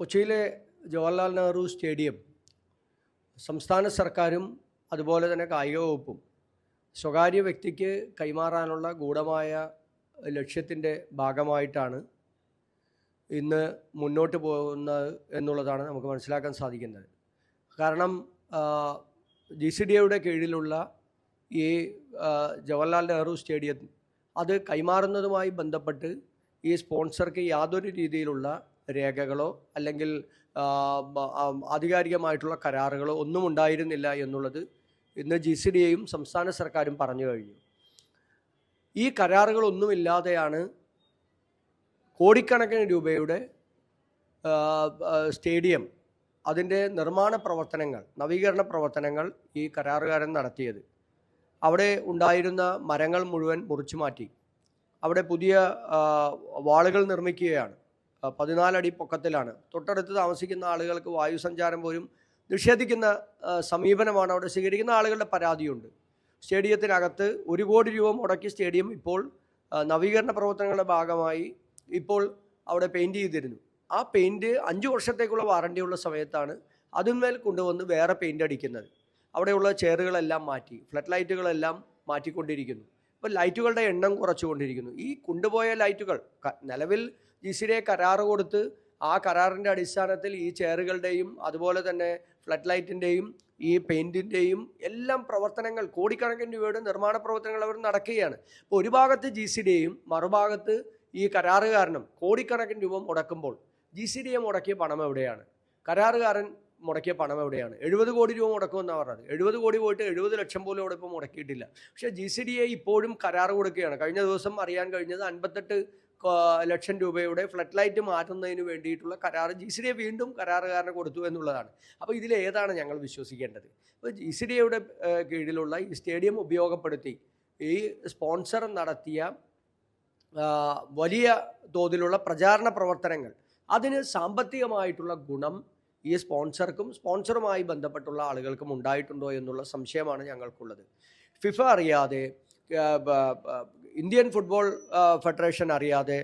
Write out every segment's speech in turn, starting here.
കൊച്ചിയിലെ ജവഹർലാൽ നെഹ്റു സ്റ്റേഡിയം സംസ്ഥാന സർക്കാരും അതുപോലെ തന്നെ കായിക വകുപ്പും സ്വകാര്യ വ്യക്തിക്ക് കൈമാറാനുള്ള ഗൂഢമായ ലക്ഷ്യത്തിന്റെ ഭാഗമായിട്ടാണ് ഇന്ന് മുന്നോട്ട് പോകുന്നത് എന്നുള്ളതാണ് നമുക്ക് മനസ്സിലാക്കാൻ സാധിക്കുന്നത്. കാരണം ജി സി ഡി എയുടെ കീഴിലുള്ള ഈ ജവഹർലാൽ നെഹ്റു സ്റ്റേഡിയം അത് കൈമാറുന്നതുമായി ബന്ധപ്പെട്ട് ഈ സ്പോൺസർക്ക് യാതൊരു രീതിയിലുള്ള രേഖകളോ അല്ലെങ്കിൽ ആധികാരികമായിട്ടുള്ള കരാറുകളോ ഒന്നും ഉണ്ടായിരുന്നില്ല എന്നുള്ളത് ഇന്ന് ജി സി ഡി എയും സംസ്ഥാന സർക്കാരും പറഞ്ഞു കഴിഞ്ഞു. ഈ കരാറുകളൊന്നുമില്ലാതെയാണ് കോടിക്കണക്കിന് രൂപയുടെ സ്റ്റേഡിയം അതിന്റെ നിർമ്മാണ പ്രവർത്തനങ്ങൾ നവീകരണ പ്രവർത്തനങ്ങൾ ഈ കരാറുകാരൻ നടത്തിയത്. അവിടെ ഉണ്ടായിരുന്ന മരങ്ങൾ മുഴുവൻ മുറിച്ചു മാറ്റി. അവിടെ പുതിയ വാളുകൾ നിർമ്മിക്കുകയാണ്. പതിനാലടി പൊക്കത്തിലാണ്. തൊട്ടടുത്ത് താമസിക്കുന്ന ആളുകൾക്ക് വായുസഞ്ചാരം പോലും നിഷേധിക്കുന്ന സമീപനമാണ്. അവിടെ സ്വീകരിക്കുന്ന ആളുകളുടെ പരാതിയുണ്ട്. സ്റ്റേഡിയത്തിനകത്ത് ഒരു കോടി രൂപ മുടക്കി സ്റ്റേഡിയം ഇപ്പോൾ നവീകരണ പ്രവർത്തനങ്ങളുടെ ഭാഗമായി ഇപ്പോൾ അവിടെ പെയിന്റ് ചെയ്തിരുന്നു. ആ പെയിന്റ് അഞ്ച് വർഷത്തേക്കുള്ള വാറണ്ടിയുള്ള സമയത്താണ് അതിന്മേൽ കൊണ്ടുവന്ന് വേറെ പെയിന്റ് അടിക്കുന്നത്. അവിടെയുള്ള ചെയറുകളെല്ലാം മാറ്റി ഫ്ലഡ് ലൈറ്റുകളെല്ലാം മാറ്റിക്കൊണ്ടിരിക്കുന്നു. ഇപ്പോൾ ലൈറ്റുകളുടെ എണ്ണം കുറച്ചുകൊണ്ടിരിക്കുന്നു. ഈ കൊണ്ടുപോയ ലൈറ്റുകൾ നിലവിൽ ജി സി ഡി കരാറ് കൊടുത്ത് ആ കരാറിന്റെ അടിസ്ഥാനത്തിൽ ഈ ചെയറുകളുടെയും അതുപോലെ തന്നെ ഫ്ലഡ് ലൈറ്റിന്റെയും ഈ പെയിന്റിന്റെയും എല്ലാം പ്രവർത്തനങ്ങൾ കോടിക്കണക്കിന് രൂപയുടെ നിർമ്മാണ പ്രവർത്തനങ്ങൾ അവർ നടക്കുകയാണ്. ഇപ്പോൾ ഒരു ഭാഗത്ത് ജി സി ഡിയും മറുഭാഗത്ത് ഈ കരാറുകാരനും കോടിക്കണക്കിന് രൂപ മുടക്കുമ്പോൾ ജി സി ഡി എ മുടക്കിയ പണം എവിടെയാണ്? കരാറുകാരൻ മുടക്കിയ പണം എവിടെയാണ്? എഴുപത് കോടി രൂപ മുടക്കുമെന്നാണ് പറഞ്ഞത്. എഴുപത് കോടി പോയിട്ട് എഴുപത് ലക്ഷം പോലും അവിടെ ഇപ്പോൾ മുടക്കിയിട്ടില്ല. പക്ഷേ ജി സി ഡി എ ഇപ്പോഴും കരാർ കൊടുക്കുകയാണ്. കഴിഞ്ഞ ദിവസം അറിയാൻ കഴിഞ്ഞത് അൻപത്തെട്ട് ലക്ഷം രൂപയുടെ ഫ്ലഡ് ലൈറ്റ് മാറ്റുന്നതിന് വേണ്ടിയിട്ടുള്ള കരാർ ജി സി ഡി എ വീണ്ടും കരാറുകാരന് കൊടുത്തു എന്നുള്ളതാണ്. അപ്പോൾ ഇതിൽ ഏതാണ് ഞങ്ങൾ വിശ്വസിക്കേണ്ടത്? അപ്പോൾ ജി സി ഡി എയുടെ കീഴിലുള്ള ഈ സ്റ്റേഡിയം ഉപയോഗപ്പെടുത്തി ഈ സ്പോൺസർ നടത്തിയ വലിയ തോതിലുള്ള പ്രചാരണ പ്രവർത്തനങ്ങൾ അതിന് സാമ്പത്തികമായിട്ടുള്ള ഗുണം ഈ സ്പോൺസർക്കും സ്പോൺസറുമായി ബന്ധപ്പെട്ടുള്ള ആളുകൾക്കും ഉണ്ടായിട്ടുണ്ടോ എന്നുള്ള സംശയമാണ് ഞങ്ങൾക്കുള്ളത്. ഫിഫ അറിയാതെ ഇന്ത്യൻ ഫുട്ബോൾ ഫെഡറേഷൻ അറിയാതെ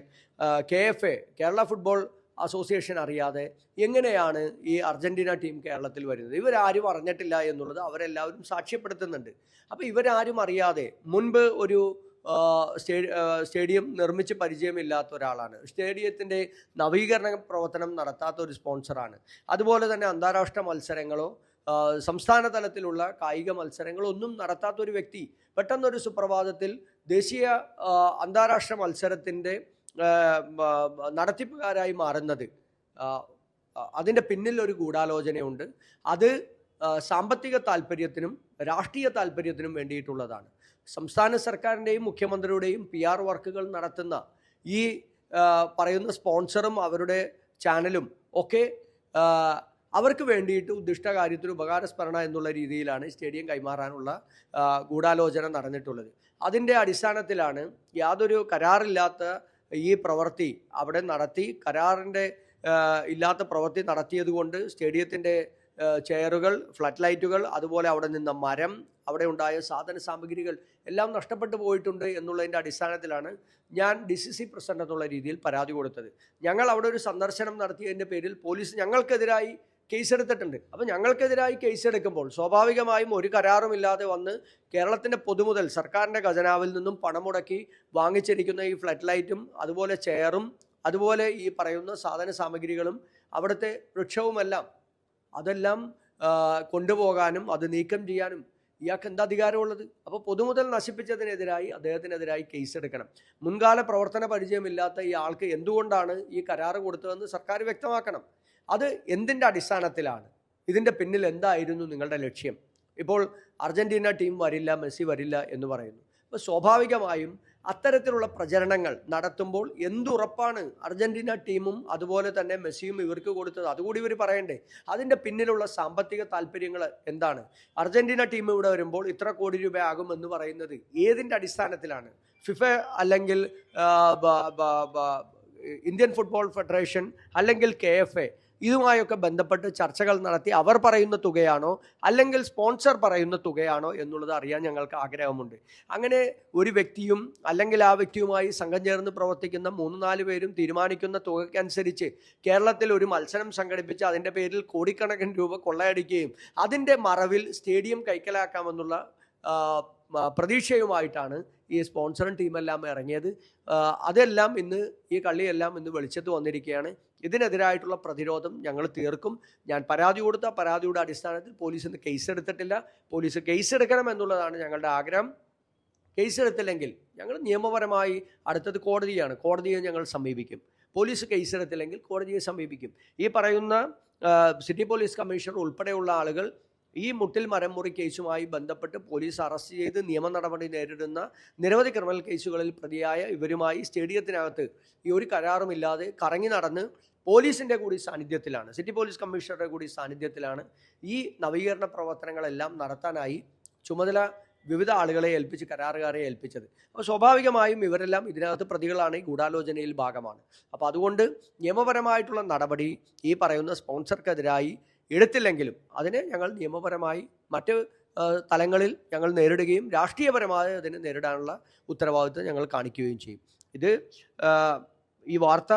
K F A Kerala football association അറിയാതെ എങ്ങനെയാണ് ഈ അർജന്റീന ടീം കേരളത്തിൽ വരുന്നത്? ഇവരാരും അറിഞ്ഞിട്ടില്ല എന്നുള്ളത് അവരെല്ലാവരും സാക്ഷ്യപ്പെടുത്തുന്നുണ്ട്. അപ്പോൾ ഇവരാരും അറിയാതെ മുൻപ് ഒരു സ്റ്റേഡിയം നിർമ്മിച്ച് പരിചയമില്ലാത്ത ഒരാളാണ്. സ്റ്റേഡിയത്തിന്റെ നവീകരണ പ്രവർത്തനം നടത്താത്ത ഒരു സ്പോൺസറാണ്. അതുപോലെ തന്നെ അന്താരാഷ്ട്ര മത്സരങ്ങളോ സംസ്ഥാന തലത്തിലുള്ള കായിക മത്സരങ്ങളോ ഒന്നും നടത്താത്ത ഒരു വ്യക്തി പെട്ടെന്നൊരു സുപ്രഭാതത്തിൽ ദേശീയ അന്താരാഷ്ട്ര മത്സരത്തിന്റെ നടത്തിപ്പുകാരായി മാറുന്നത്. അതിന്റെ പിന്നിൽ ഒരു ഗൂഢാലോചനയുണ്ട്. അത് സാമ്പത്തിക താല്പര്യത്തിനും രാഷ്ട്രീയ താല്പര്യത്തിനും വേണ്ടിയിട്ടുള്ളതാണ്. സംസ്ഥാന സർക്കാരിന്റെയും മുഖ്യമന്ത്രിയുടെയും പി ആർ വർക്കുകൾ നടത്തുന്ന ഈ പറയുന്ന സ്പോൺസറും അവരുടെ ചാനലും ഒക്കെ അവർക്ക് വേണ്ടിയിട്ട് ഉദ്ദിഷ്ട കാര്യത്തിന് ഉപകാരസ്മരണ എന്നുള്ള രീതിയിലാണ് സ്റ്റേഡിയം കൈമാറാനുള്ള ഗൂഢാലോചന നടന്നിട്ടുള്ളത്. അതിന്റെ അടിസ്ഥാനത്തിലാണ് യാതൊരു കരാറില്ലാത്ത ഈ പ്രവൃത്തി അവിടെ നടത്തി കരാറിന്റെ ഇല്ലാത്ത പ്രവൃത്തി നടത്തിയതുകൊണ്ട് സ്റ്റേഡിയത്തിന്റെ ചെയറുകൾ ഫ്ലഡ് ലൈറ്റുകൾ അതുപോലെ അവിടെ നിന്ന മരം അവിടെ ഉണ്ടായ സാധന സാമഗ്രികൾ എല്ലാം നഷ്ടപ്പെട്ടു പോയിട്ടുണ്ട് എന്നുള്ളതിന്റെ അടിസ്ഥാനത്തിലാണ് ഞാൻ ഡി സി സി പ്രസിഡന്റ് എന്നുള്ള രീതിയിൽ പരാതി കൊടുത്തത്. ഞങ്ങൾ അവിടെ ഒരു സന്ദർശനം നടത്തിയതിന്റെ പേരിൽ പോലീസ് ഞങ്ങൾക്കെതിരായി കേസെടുത്തിട്ടുണ്ട്. അപ്പോൾ ഞങ്ങൾക്കെതിരായി കേസെടുക്കുമ്പോൾ സ്വാഭാവികമായും ഒരു കരാറുമില്ലാതെ വന്ന് കേരളത്തിന്റെ പൊതുമുതൽ സർക്കാരിന്റെ ഖജനാവിൽ നിന്നും പണം മുടക്കി വാങ്ങിച്ചിരിക്കുന്ന ഈ ഫ്ലഡ് ലൈറ്റും അതുപോലെ ചെയറും അതുപോലെ ഈ പറയുന്ന സാധന സാമഗ്രികളും അവിടുത്തെ വൃക്ഷവുമെല്ലാം അതെല്ലാം കൊണ്ടുപോകാനും അത് നീക്കം ചെയ്യാനും ഇയാൾക്ക് എന്താ അധികാരമുള്ളത്? അപ്പോൾ പൊതുമുതൽ നശിപ്പിച്ചതിനെതിരായി അദ്ദേഹത്തിനെതിരായി കേസെടുക്കണം. മുൻകാല പ്രവർത്തന പരിചയമില്ലാത്ത ഈ ആൾക്ക് എന്തുകൊണ്ടാണ് ഈ കരാറ് കൊടുത്തതെന്ന് സർക്കാർ വ്യക്തമാക്കണം. അത് എന്തിന്റെ അടിസ്ഥാനത്തിലാണ്? ഇതിന്റെ പിന്നിൽ എന്തായിരുന്നു നിങ്ങളുടെ ലക്ഷ്യം? ഇപ്പോൾ അർജന്റീന ടീം വരില്ല മെസ്സി വരില്ല എന്ന് പറയുന്നു. അപ്പോൾ സ്വാഭാവികമായും അത്തരത്തിലുള്ള പ്രചരണങ്ങൾ നടത്തുമ്പോൾ എന്തുറപ്പാണ് അർജന്റീന ടീമും അതുപോലെ തന്നെ മെസ്സിയും ഇവർക്ക് കൊടുത്തത്? അതുകൂടി ഇവർ പറയണ്ടേ. അതിന്റെ പിന്നിലുള്ള സാമ്പത്തിക താല്പര്യങ്ങൾ എന്താണ്? അർജന്റീന ടീം ഇവിടെ വരുമ്പോൾ ഇത്ര കോടി രൂപയാകും എന്ന് പറയുന്നത് ഏതിന്റെ അടിസ്ഥാനത്തിലാണ്? ഫിഫ അല്ലെങ്കിൽ ഇന്ത്യൻ ഫുട്ബോൾ ഫെഡറേഷൻ അല്ലെങ്കിൽ കെ എഫ് എ? ഇതുമായൊക്കെ ബന്ധപ്പെട്ട് ചർച്ചകൾ നടത്തി അവർ പറയുന്ന തുകയാണോ അല്ലെങ്കിൽ സ്പോൺസർ പറയുന്ന തുകയാണോ എന്നുള്ളത് അറിയാൻ ഞങ്ങൾക്ക് ആഗ്രഹമുണ്ട്. അങ്ങനെ ഒരു വ്യക്തിയും അല്ലെങ്കിൽ ആ വ്യക്തിയുമായി സംഘം ചേർന്ന് പ്രവർത്തിക്കുന്ന മൂന്ന് നാല് പേരും തീരുമാനിക്കുന്ന തുകയ്ക്കനുസരിച്ച് കേരളത്തിൽ ഒരു മത്സരം സംഘടിപ്പിച്ച് അതിന്റെ പേരിൽ കോടിക്കണക്കിന് രൂപ കൊള്ളയടിക്കുകയും അതിന്റെ മറവിൽ സ്റ്റേഡിയം കൈക്കലാക്കാമെന്നുള്ള പ്രതീക്ഷയുമായിട്ടാണ് ഈ സ്പോൺസറും ടീമെല്ലാം ഇറങ്ങിയത്. അതെല്ലാം ഇന്ന് ഈ കളിയെല്ലാം ഇന്ന് വെളിച്ചത്ത് വന്നിരിക്കുകയാണ്. ഇതിനെതിരായിട്ടുള്ള പ്രതിരോധം ഞങ്ങൾ തീർക്കും. ഞാൻ പരാതി കൊടുത്ത പരാതിയുടെ അടിസ്ഥാനത്തിൽ പോലീസ് ഇന്ന് കേസ് എടുത്തിട്ടില്ല. പോലീസ് കേസ് എടുക്കണം എന്നുള്ളതാണ് ഞങ്ങളുടെ ആഗ്രഹം. കേസ് എടുത്തില്ലെങ്കിൽ ഞങ്ങൾ നിയമപരമായി അടുത്തത് കോടതിയാണ്. കോടതിയെ ഞങ്ങൾ സമീപിക്കും. പോലീസ് കേസ് എടുത്തില്ലെങ്കിൽ കോടതിയെ സമീപിക്കും. ഈ പറയുന്ന സിറ്റി പോലീസ് കമ്മീഷണർ ഉൾപ്പെടെയുള്ള ആളുകൾ ഈ മുട്ടിൽ മരംമുറി കേസുമായി ബന്ധപ്പെട്ട് പോലീസ് അറസ്റ്റ് ചെയ്ത് നിയമ നടപടി നേരിടുന്ന നിരവധി ക്രിമിനൽ കേസുകളിൽ പ്രതിയായ ഇവരുമായി സ്റ്റേഡിയത്തിനകത്ത് ഈ ഒരു കരാറുമില്ലാതെ കറങ്ങി നടന്ന് പോലീസിന്റെ കൂടി സാന്നിധ്യത്തിലാണ് സിറ്റി പോലീസ് കമ്മീഷണറുടെ കൂടി സാന്നിധ്യത്തിലാണ് ഈ നവീകരണ പ്രവർത്തനങ്ങളെല്ലാം നടത്താനായി ചുമതല വിവിധ ആളുകളെ ഏൽപ്പിച്ച് കരാറുകാരെ ഏൽപ്പിച്ചത്. അപ്പോൾ സ്വാഭാവികമായും ഇവരെല്ലാം ഇതിനകത്ത് പ്രതികളാണ് ഈ ഗൂഢാലോചനയിൽ ഭാഗമാണ്. അപ്പോൾ അതുകൊണ്ട് നിയമപരമായിട്ടുള്ള നടപടി ഈ പറയുന്ന സ്പോൺസർക്കെതിരായി എടുത്തില്ലെങ്കിലും അതിനെ ഞങ്ങൾ നിയമപരമായി മറ്റ് തലങ്ങളിൽ ഞങ്ങൾ നേരിടുകയും രാഷ്ട്രീയപരമായി അതിനെ നേരിടാനുള്ള ഉത്തരവാദിത്വം ഞങ്ങൾ കാണിക്കുകയും ചെയ്യും. ഇത് ഈ വാർത്ത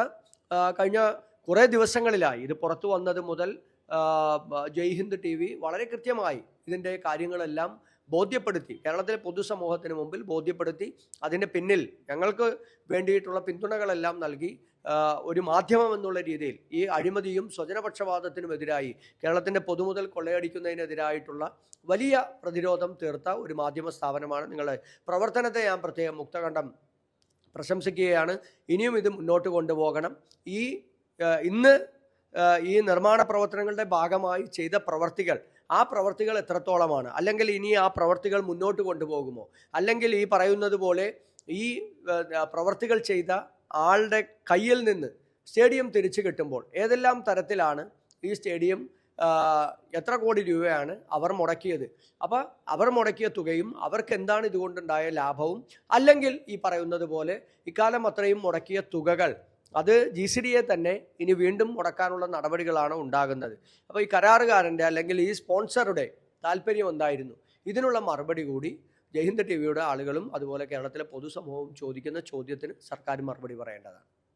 കഴിഞ്ഞ കുറേ ദിവസങ്ങളിലായി. ഇത് പുറത്തു വന്നത് മുതൽ ആ, ബ- ജയ് ഹിന്ദ് ടി വി വളരെ കൃത്യമായി ഇതിന്റെ കാര്യങ്ങളെല്ലാം ബോധ്യപ്പെടുത്തി. കേരളത്തിലെ പൊതുസമൂഹത്തിന് മുമ്പിൽ ബോധ്യപ്പെടുത്തി. അതിന്റെ പിന്നിൽ ഞങ്ങൾക്ക് വേണ്ടിയിട്ടുള്ള പിന്തുണകളെല്ലാം നൽകി ഒരു മാധ്യമം എന്നുള്ള രീതിയിൽ ഈ അഴിമതിയും സ്വജനപക്ഷപാതത്തിനുമെതിരായി കേരളത്തിന്റെ പൊതുമുതൽ കൊള്ളയടിക്കുന്നതിനെതിരായിട്ടുള്ള വലിയ പ്രതിരോധം തീർത്ത ഒരു മാധ്യമ സ്ഥാപനമാണ് നിങ്ങളുടെ പ്രവർത്തനത്തെ ഞാൻ പ്രത്യേകം മുക്തകണ്ഠം പ്രശംസിക്കുകയാണ്. ഇനിയും ഇത് മുന്നോട്ട് കൊണ്ടുപോകണം. ഈ ഇന്ന് ഈ നിർമ്മാണ പ്രവർത്തനങ്ങളുടെ ഭാഗമായി ചെയ്ത പ്രവർത്തികൾ ആ പ്രവർത്തികൾ എത്രത്തോളമാണ്? അല്ലെങ്കിൽ ഇനി ആ പ്രവർത്തികൾ മുന്നോട്ട് കൊണ്ടുപോകുമോ? അല്ലെങ്കിൽ ഈ പറയുന്നത് പോലെ ഈ പ്രവർത്തികൾ ചെയ്ത ആളുടെ കയ്യിൽ നിന്ന് സ്റ്റേഡിയം തിരിച്ചു കിട്ടുമ്പോൾ ഏതെല്ലാം തരത്തിലാണ് ഈ സ്റ്റേഡിയം എത്ര കോടി രൂപയാണ് അവർ മുടക്കിയത്? അപ്പോൾ അവർ മുടക്കിയ തുകയും അവർക്ക് എന്താണ് ഇതുകൊണ്ടുണ്ടായ ലാഭവും? അല്ലെങ്കിൽ ഈ പറയുന്നത് പോലെ ഇക്കാലം അത്രയും മുടക്കിയ തുകകൾ അത് ജി സി ഡിയെ തന്നെ ഇനി വീണ്ടും മുടക്കാനുള്ള നടപടികളാണ് ഉണ്ടാകുന്നത്. അപ്പോൾ ഈ കരാറുകാരന്റെ അല്ലെങ്കിൽ ഈ സ്പോൺസറുടെ താല്പര്യം എന്തായിരുന്നു? ഇതിനുള്ള മറുപടി കൂടി ജയ്ഹിന്ദ് ടി വിയുടെ ആളുകളും അതുപോലെ കേരളത്തിലെ പൊതുസമൂഹവും ചോദിക്കുന്ന ചോദ്യത്തിന് സർക്കാർ മറുപടി പറയേണ്ടതാണ്.